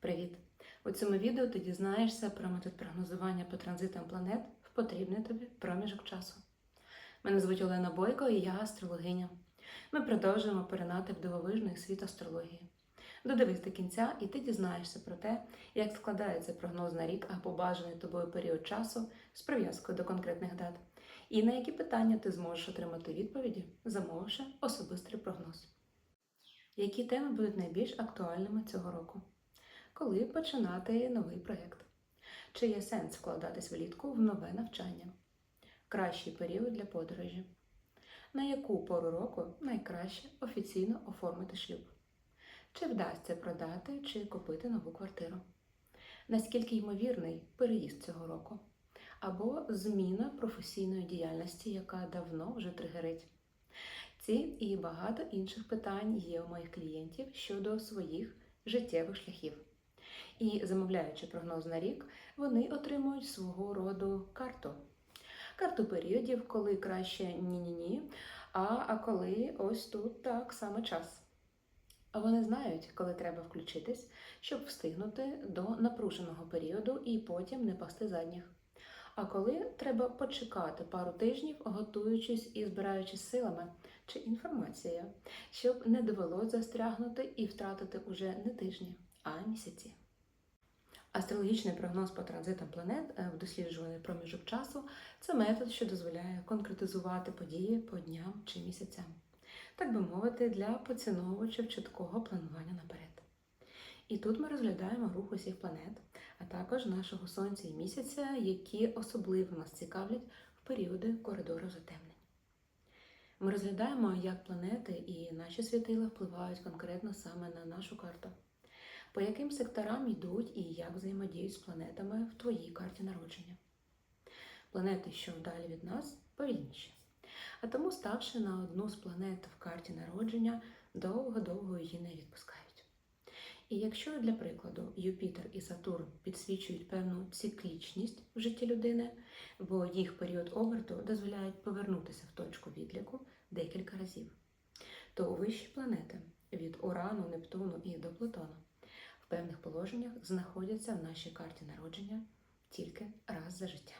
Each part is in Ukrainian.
Привіт! У цьому відео ти дізнаєшся про метод прогнозування по транзитам планет в потрібний тобі проміжок часу. Мене звуть Олена Бойко і я астрологиня. Ми продовжуємо поринати в дивовижний світ астрології. Додивись до кінця, і ти дізнаєшся про те, як складається прогноз на рік або бажаний тобою період часу з прив'язкою до конкретних дат, і на які питання ти зможеш отримати відповіді, замовивши особистий прогноз. Які теми будуть найбільш актуальними цього року? Коли починати новий проєкт? Чи є сенс вкладатись влітку в нове навчання? Кращий період для подорожі? На яку пору року найкраще офіційно оформити шлюб? Чи вдасться продати чи купити нову квартиру? Наскільки ймовірний переїзд цього року? Або зміна професійної діяльності, яка давно вже тригерить? Ці і багато інших питань є у моїх клієнтів щодо своїх життєвих шляхів. І замовляючи прогноз на рік, вони отримують свого роду карту. Карту періодів, коли краще ні-ні-ні, а, а коли ось тут так саме час. А вони знають, коли треба включитись, щоб встигнути до напруженого періоду і потім не пасти задніх. А коли треба почекати пару тижнів, готуючись і збираючись силами чи інформацією, щоб не довелось застрягнути і втратити уже не тижні, а місяці. Астрологічний прогноз по транзитам планет е, в досліджуваний проміжок часу це метод, що дозволяє конкретизувати події по дням чи місяцям, так би мовити, для поціновувачів чіткого планування наперед. І тут ми розглядаємо рух усіх планет, а також нашого сонця і місяця, які особливо нас цікавлять в періоди коридору затемнень. Ми розглядаємо, як планети і наші світила впливають конкретно саме на нашу карту, по яким секторам йдуть і як взаємодіють з планетами в твоїй карті народження. Планети, що далі від нас, повільніші. А тому, ставши на одну з планет в карті народження, довго-довго її не відпускають. І якщо для прикладу Юпітер і Сатурн підсвічують певну циклічність в житті людини, бо їх період оберту дозволяють повернутися в точку відліку декілька разів, то вищі планети від Урану, Нептуну і до Плутона певних положеннях знаходяться в нашій карті народження тільки раз за життя.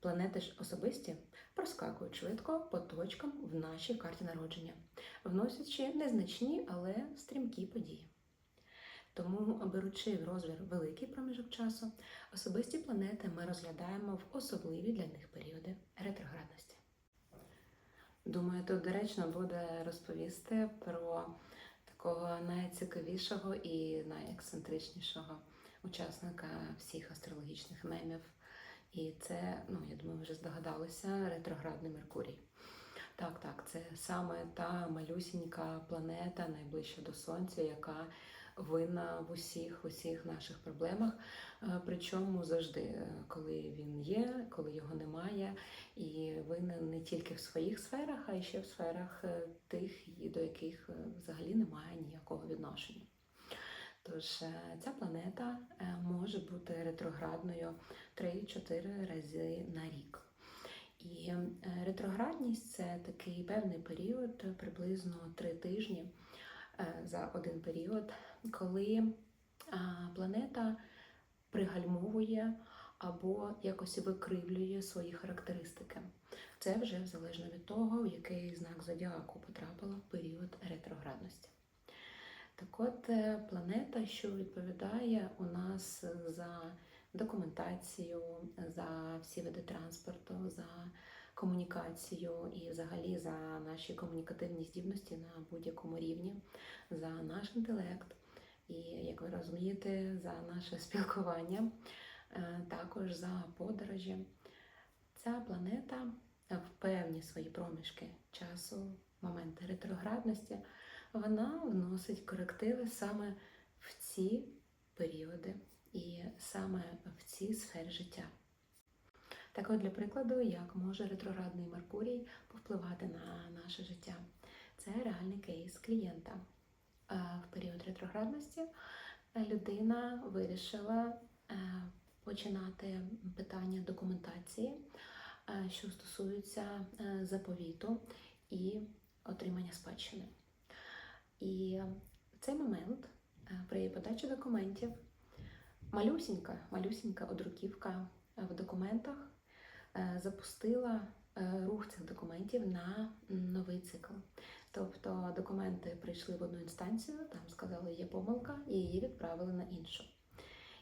Планети ж особисті проскакують швидко по точкам в нашій карті народження, вносячи незначні, але стрімкі події. Тому, беручи в розмір великий проміжок часу, особисті планети ми розглядаємо в особливі для них періоди ретроградності. Думаю, тут доречно буде розповісти про такого найцікавішого і найексцентричнішого учасника всіх астрологічних мемів. І це, ну я думаю, вже здогадалися, ретроградний Меркурій. Так, так, це саме та малюсінька планета, найближча до Сонця, яка винна в усіх, усіх наших проблемах. Е, Причому завжди, е, коли він є, коли його немає, і винен не тільки в своїх сферах, а й ще в сферах е, тих, до яких взагалі немає ніякого відношення. Тож ця планета може бути ретроградною 3-4 рази на рік. І ретроградність це такий певний період, приблизно 3 тижні за один період, коли планета пригальмовує або якось викривлює свої характеристики. Це вже залежно від того, в який знак зодіаку потрапила в період ретроградності. Так от, е, планета, що відповідає у нас за документацію, за всі види транспорту, за комунікацію і взагалі за наші комунікативні здібності на будь-якому рівні, за наш інтелект і, як ви розумієте, за наше спілкування, е, також за подорожі. Ця планета в певні свої проміжки часу, моменти ретроградності, вона вносить корективи саме в ці періоди і саме в ці сфери життя. Так от, для прикладу, як може ретроградний Меркурій повпливати на наше життя. Це реальний кейс клієнта. Е, В період ретроградності людина вирішила е, починати питання документації, е, що стосуються е, заповіту і отримання спадщини. І в цей момент е, е, при подачі документів малюсінька, малюсінька одруківка в документах е, запустила е, рух цих документів на новий цикл. Тобто документи прийшли в одну інстанцію, там сказали, є помилка, і її відправили на іншу.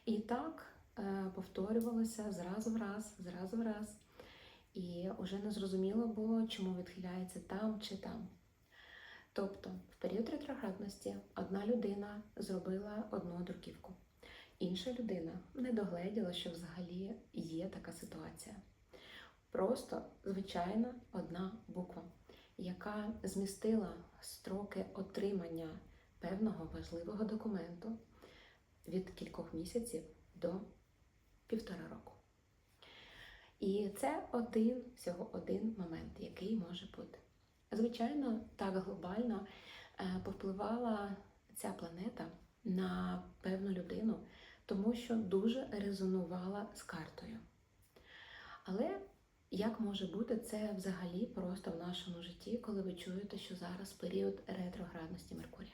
І так е, повторювалося зразу в раз, зразу в раз. І вже не зрозуміло було, чому відхиляється там чи там. Тобто, в період ретроградності одна людина зробила одну друківку, інша людина не догледіла, що взагалі є така ситуація. Просто звичайна одна буква, яка змістила строки отримання певного важливого документу від кількох місяців до півтора року. І це один всього один момент, який може бути. Звичайно, так глобально е, повпливала ця планета на певну людину, тому що дуже резонувала з картою. Але як може бути це взагалі просто в нашому житті, коли ви чуєте, що зараз період ретроградності Меркурія?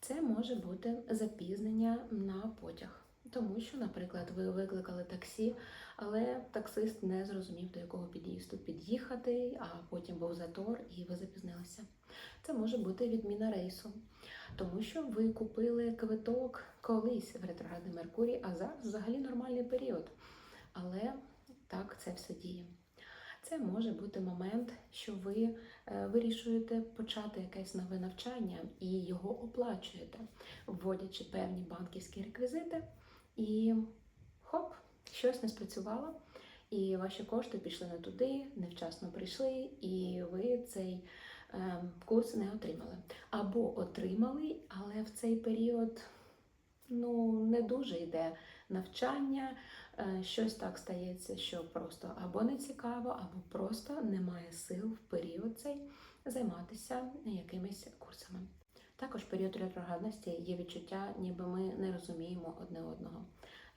Це може бути запізнення на потяг. Тому що, наприклад, ви викликали таксі, але таксист не зрозумів, до якого під'їзду під'їхати, а потім був затор і ви запізнилися. Це може бути відміна рейсу, тому що ви купили квиток колись в ретроградний Меркурій, а зараз взагалі нормальний період. Але так це все діє. Це може бути момент, що ви е, вирішуєте почати якесь нове навчання і його оплачуєте, вводячи певні банківські реквізити. І хоп, щось не спрацювало, і ваші кошти пішли не туди, невчасно прийшли, і ви цей е, курс не отримали. Або отримали, але в цей період ну, не дуже йде навчання, щось так стається, що просто або не цікаво, або просто немає сил в період цей займатися якимись курсами. Також період ретроградності є відчуття, ніби ми не розуміємо одне одного.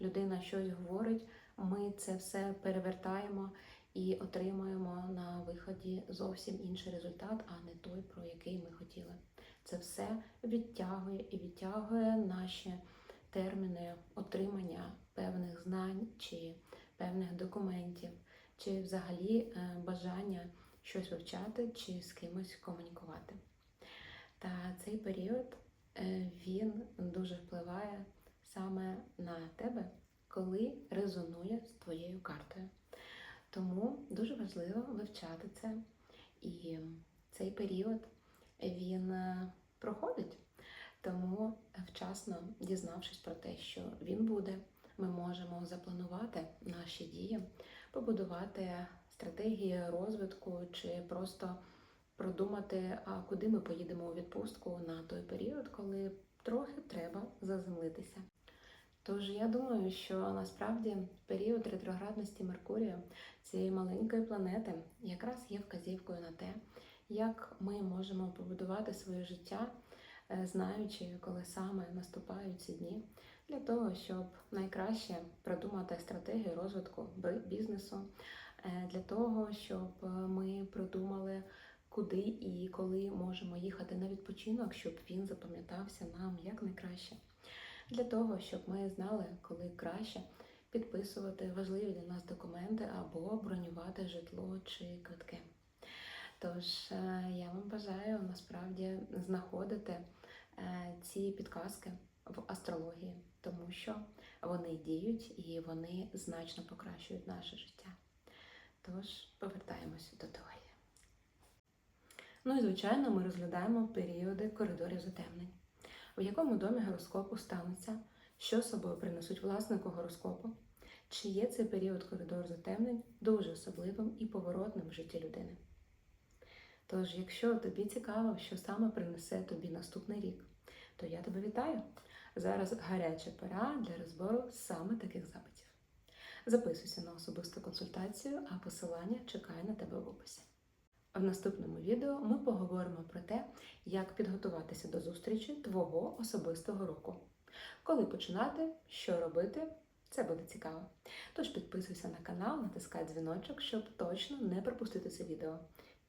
Людина щось говорить, ми це все перевертаємо і отримуємо на виході зовсім інший результат, а не той, про який ми хотіли. Це все відтягує і відтягує наші терміни отримання певних знань чи певних документів, чи взагалі е, бажання щось вивчати чи з кимось комунікувати. Та цей період е, він дуже впливає саме на тебе, коли резонує з твоєю картою. Тому дуже важливо вивчати це. І цей період він е, проходить. Тому вчасно дізнавшись про те, що він буде, ми можемо запланувати наші дії, побудувати стратегії розвитку чи просто продумати, а куди ми поїдемо у відпустку на той період, коли трохи треба заземлитися. Тож я думаю, що насправді період ретроградності Меркурія цієї маленької планети якраз є вказівкою на те, як ми можемо побудувати своє життя, знаючи, коли саме наступають ці дні, для того, щоб найкраще продумати стратегію розвитку бізнесу, е, для того, щоб е, ми продумали куди і коли можемо їхати на відпочинок, щоб він запам'ятався нам як найкраще. Для того, щоб ми знали, коли краще підписувати важливі для нас документи або бронювати житло чи квитки. Тож е, я вам бажаю насправді знаходити е, ці підказки в астрології, тому що вони діють і вони значно покращують наше життя. Тож повертаємося до теорії. Ну і звичайно, ми розглядаємо періоди коридорів затемнень, в якому домі гороскопу станеться, що собою принесуть власнику гороскопу, чи є цей період коридору затемнень дуже особливим і поворотним в житті людини. Тож, якщо тобі цікаво, що саме принесе тобі наступний рік, то я тебе вітаю! Зараз гаряча пора для розбору саме таких запитів. Записуйся на особисту консультацію, а посилання чекає на тебе в описі. В наступному відео ми поговоримо про те, як підготуватися до зустрічі твого особистого року. Коли починати, що робити, це буде цікаво. Тож підписуйся на канал, натискай дзвіночок, щоб точно не пропустити це відео.